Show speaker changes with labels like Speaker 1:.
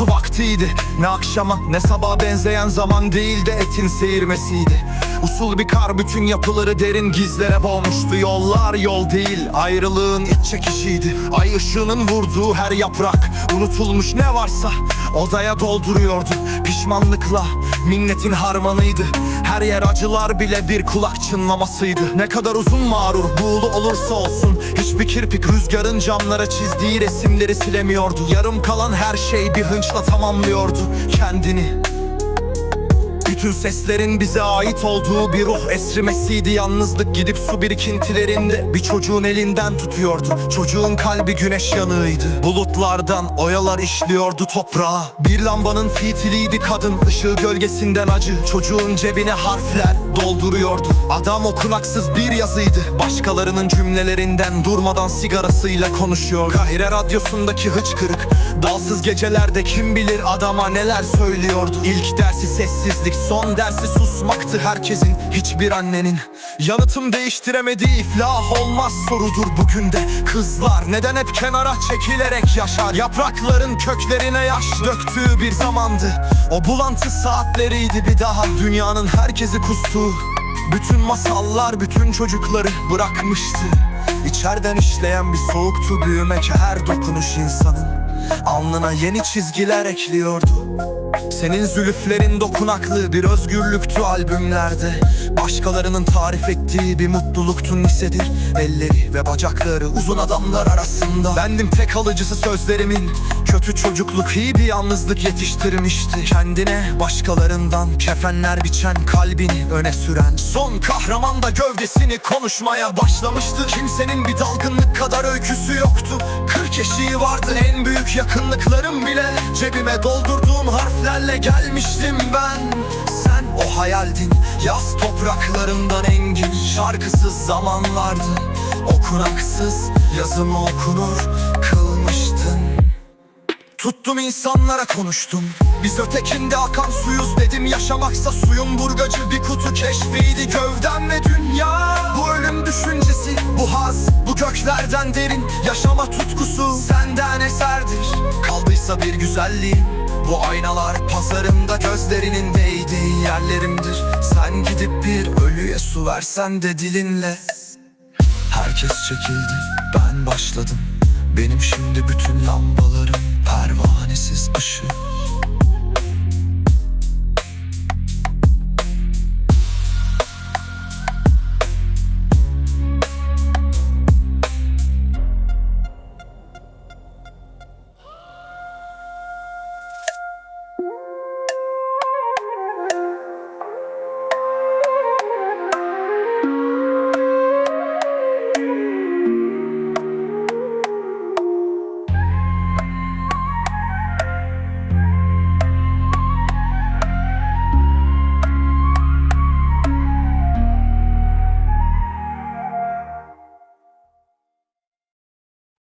Speaker 1: vaktiydi. Ne akşama ne sabaha benzeyen zaman değil de etin seyirmesiydi. Usul bir kar bütün yapıları derin gizlere boğmuştu. Yollar yol değil ayrılığın iç çekişiydi. Ay ışığının vurduğu her yaprak Unutulmuş ne varsa odaya dolduruyordu. Pişmanlıkla minnetin harmanıydı. Her yer acılar bile bir kulak çınlamasıydı. Ne kadar uzun mağrur buğulu olursa olsun Hiçbir kirpik rüzgarın camlara çizdiği resimleri silemiyordu. Yarım kalan her şey bir hınçla tamamlıyordu kendini bütün seslerin bize ait olduğu bir ruh esrimesiydi. Yalnızlık gidip su birikintilerinde bir çocuğun elinden tutuyordu. Çocuğun kalbi güneş yanığıydı. Bulutlardan oyalar işliyordu toprağa. Bir lambanın fitiliydi kadın. Işığı gölgesinden acı. Çocuğun cebine harfler dolduruyordu. Adam okunaksız bir yazıydı. Başkalarının cümlelerinden durmadan sigarasıyla konuşuyor Kahire radyosundaki hıçkırık. Dalsız gecelerde kim bilir adama neler söylüyordu. İlk dersi sessizlik son dersi susmaktı herkesin Hiçbir annenin. Yanıtım değiştiremediği iflah olmaz sorudur bugün de. Kızlar neden hep kenara çekilerek yaşar? Yaprakların köklerine yaş döktüğü bir zamandı. O bulantı saatleriydi bir daha. Dünyanın herkesi kustuğu bütün masallar bütün çocukları bırakmıştı. İçeriden işleyen bir soğuktu büyümek her dokunuş insanın. Alnına yeni çizgiler ekliyordu Senin zülüflerin dokunaklı bir özgürlüktü albümlerde. Başkalarının tarif ettiği bir mutluluktun lisedir Elleri ve bacakları uzun adamlar arasında. Bendim tek alıcısı sözlerimin. Kötü çocukluk iyi bir yalnızlık yetiştirmişti. Kendine başkalarından kefenler biçen kalbini öne süren. Son kahraman da gövdesini konuşmaya başlamıştı. Kimsenin bir dalgınlık kadar öyküsü yoktu. Kırk eşiği vardı. En büyük yakınlıklarım bile Cebime doldurduğum harflerle gelmiştim ben. Sen o hayaldin yaz topraklarından engin. Şarkısız zamanlardı okunaksız yazımı okunur. Kılmıştın. Tuttum insanlara konuştum. Biz ötekinde akan suyuz dedim. Yaşamaksa suyun burgacı bir kutu keşfiydi. Gövdem ve dünya Bu ölüm düşüncesi. Bu haz bu göklerden derin. Yaşama tutkusu senden eserdir. Kaldıysa bir güzelliğim Bu aynalar pazarında gözlerinin değdiği yerlerimdir. Sen gidip bir ölüye su versen de dilinle. Herkes çekildi, ben başladım. Benim şimdi bütün lambalarım